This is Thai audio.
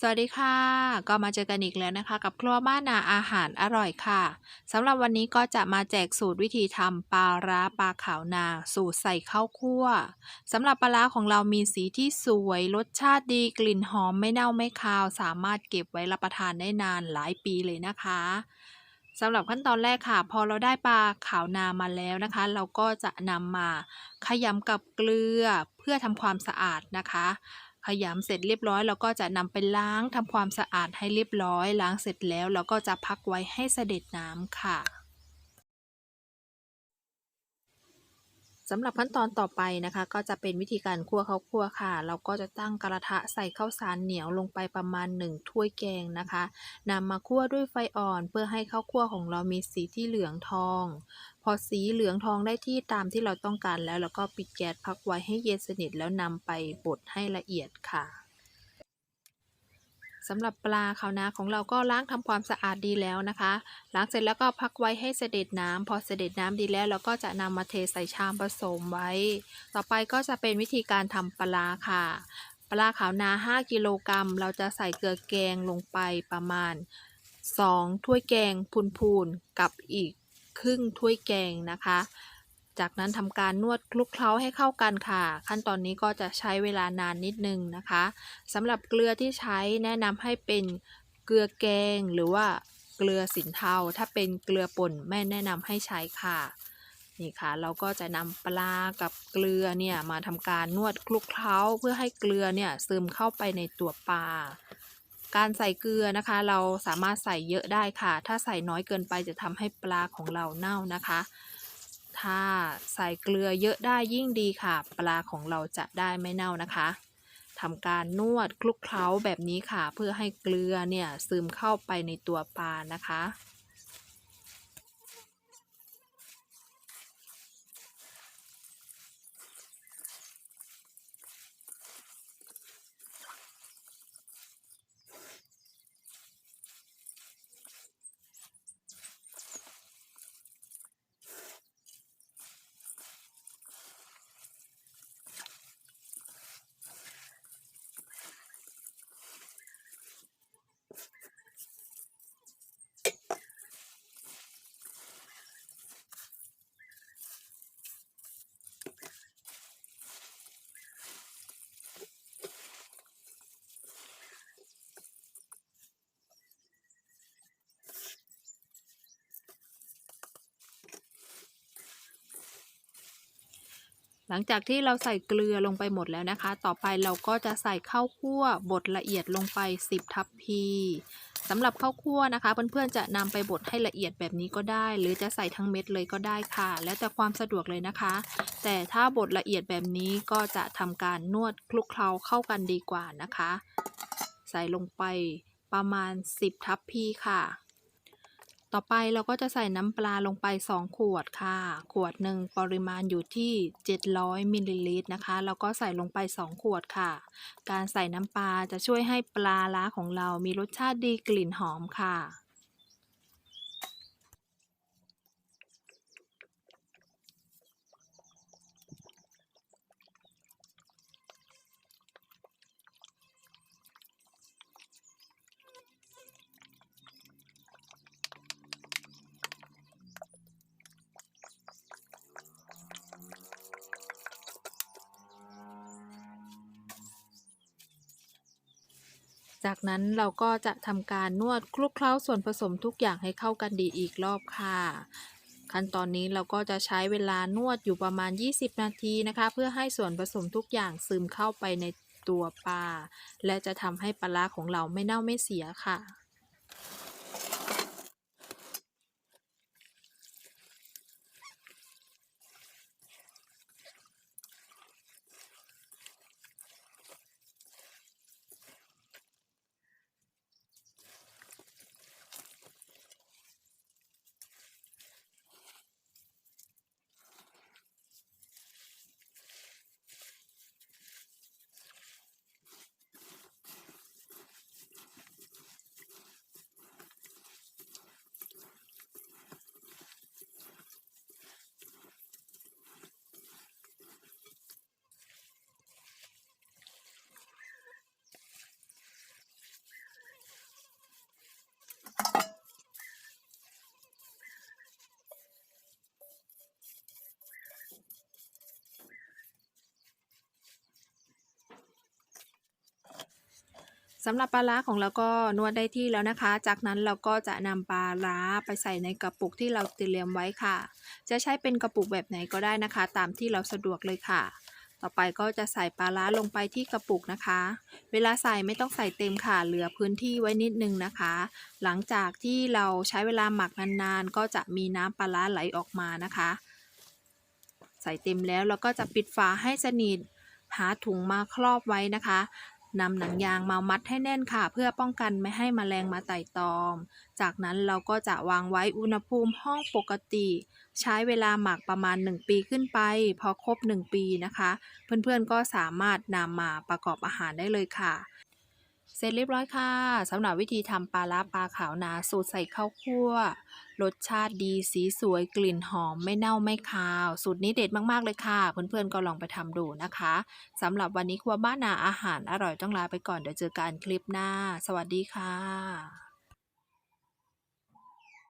สวัสดีค่ะ ก็มาเจอกันอีกแล้วนะคะ กับครัวบ้านนาอาหารอร่อยค่ะสำหรับวันนี้ก็จะมาแจกสูตรวิธีทำปลาร้าปลาขาวนา สูตรใส่ข้าวคั่วสำหรับปลาร้าของเรามีสีที่สวย รสชาติดีกลิ่นหอมไม่เน่าไม่คาว สามารถเก็บไว้รับประทานได้นานหลายปีเลยนะคะสำหรับขั้นตอนแรกค่ะ พอเราได้ปลาขาวนามาแล้วนะคะ เราก็จะนำมาขยำกับเกลือเพื่อทำความสะอาดนะคะ ขยำเสร็จเรียบร้อย เราก็จะนำไปล้างทำความสะอาดให้เรียบร้อย ล้างเสร็จแล้วเราก็จะพักไว้ให้เสด็จน้ำค่ะ สำหรับขั้นตอนต่อไปนะคะ ก็จะเป็นวิธีการคั่วข้าวคั่วค่ะ เราก็จะตั้งกระทะใส่ข้าวสารเหนียวลงไปประมาณ 1 ถ้วยแกงนะคะนำมาคั่วด้วยไฟอ่อนเพื่อให้ข้าวคั่วของเรามีสีที่เหลืองทอง พอสีเหลืองทองได้ที่ตามที่เราต้องการแล้วเราก็ปิดแก๊สพักไว้ให้เย็นสนิทแล้วนำไปบดให้ละเอียดค่ะ สำหรับปลาขาวนาของเราก็ล้างทำความสะอาดดีแล้วนะคะล้างเสร็จแล้วก็พักไว้ให้เสด็จน้ำพอเสด็จน้ำดีแล้วเราก็จะนำมาเทใส่ชามผสมไว้ ต่อไปก็จะเป็นวิธีการทำปลาค่ะ ปลาขาวนา 5 กิโลกรัมเราจะใส่เกลือแกงลงไปประมาณ 2 ถ้วยแกงพูนๆกับอีกครึ่งถ้วยแกงนะคะ จากนั้นทำการนวดคลุกเคล้าให้เข้ากันค่ะ ขั้นตอนนี้ก็จะใช้เวลานานนิดนึงนะคะสำหรับเกลือที่ใช้แนะนำให้เป็นเกลือแกงหรือว่าเกลือสินเทา ถ้าเป็นเกลือป่นแม่แนะนำให้ใช้ค่ะนี่ค่ะเราก็จะนำปลากับเกลือเนี่ยมาทำการนวดคลุกเคล้าเพื่อให้เกลือเนี่ยซึมเข้าไปในตัวปลาการใส่เกลือนะคะ เราสามารถใส่เยอะได้ค่ะ ถ้าใส่น้อยเกินไปจะทำให้ปลาของเราเน่านะคะ ถ้าใส่เกลือเยอะได้ยิ่งดีค่ะ ปลาของเราจะได้ไม่เน่านะคะทำการนวดคลุกเคล้าแบบนี้ค่ะ เพื่อให้เกลือเนี่ยซึมเข้าไปในตัวปลานะคะ หลังจากที่เราใส่เกลือลงไปหมดแล้วนะคะ ต่อไปเราก็จะใส่ข้าวคั่วบดละเอียดลงไป 10 ทัพพีสำหรับข้าวคั่วนะคะ เพื่อนๆจะนำไปบดให้ละเอียดแบบนี้ก็ได้ หรือจะใส่ทั้งเม็ดเลยก็ได้ค่ะ แล้วแต่ความสะดวกเลยนะคะ แต่ถ้าบดละเอียดแบบนี้ก็จะทำการนวดคลุกเคล้าเข้ากันดีกว่านะคะ ใส่ลงไปประมาณ 10 ทัพพีค่ะ ต่อไปเราก็จะใส่น้ำปลาลงไป 2 ขวดค่ะ ขวดหนึ่งปริมาณอยู่ที่ 700มิลลิลิตรนะคะ แล้วก็ใส่ลงไป 2 ขวดค่ะ การใส่น้ำปลาจะช่วยให้ปลาล้าของเรามีรสชาติดีกลิ่นหอมค่ะ จากนั้นเราก็จะทำการนวดคลุกเคล้าส่วนผสมทุกอย่างให้เข้ากันดีอีกรอบค่ะ ขั้นตอนนี้เราก็จะใช้เวลานวดอยู่ประมาณ 20 นาทีนะคะ เพื่อให้ส่วนผสมทุกอย่างซึมเข้าไปในตัวปลาและจะทำให้ปลาของเราไม่เน่าไม่เสียค่ะ สำหรับปลาร้าของเราก็นวดได้ที่แล้วนะคะ จากนั้นเราก็จะนำปลาร้าไปใส่ในกระปุกที่เราเตรียมไว้ค่ะ จะใช้เป็นกระปุกแบบไหนก็ได้นะคะ ตามที่เราสะดวกเลยค่ะ ต่อไปก็จะใส่ปลาร้าลงไปที่กระปุกนะคะ เวลาใส่ไม่ต้องใส่เต็มค่ะ เหลือพื้นที่ไว้นิดนึงนะคะ หลังจากที่เราใช้เวลาหมักนานๆ ก็จะมีน้ำปลาร้าไหลออกมานะคะ ใส่เต็มแล้วเราก็จะปิดฝาให้สนิทหาถุงมาครอบไว้นะคะ นำหนังยางมามัดให้แน่นค่ะ เพื่อป้องกันไม่ให้มแมลงมาไต่ตอม จากนั้นเราก็จะวางไว้อุณหภูมิห้องปกติ ใช้เวลาหมักประมาณ 1 ปีขึ้นไป พอครบ 1 ปีนะคะ เพื่อนๆก็สามารถนำมาประกอบอาหารได้เลยค่ะเสร็จเรียบร้อยค่ะสำหรับวิธีทำปลาล้าปลาขาวนาสูตรใส่ข้าวคั่ว รสชาติดีสีสวยกลิ่นหอมไม่เน่าไม่คาว สูตรนี้เด็ดมากๆเลยค่ะ เพื่อนๆก็ลองไปทำดูนะคะสำหรับวันนี้ครัวบ้านนาอาหารอร่อยต้องลาไปก่อนเดี๋ยวเจอกันคลิปหน้า สวัสดีค่ะ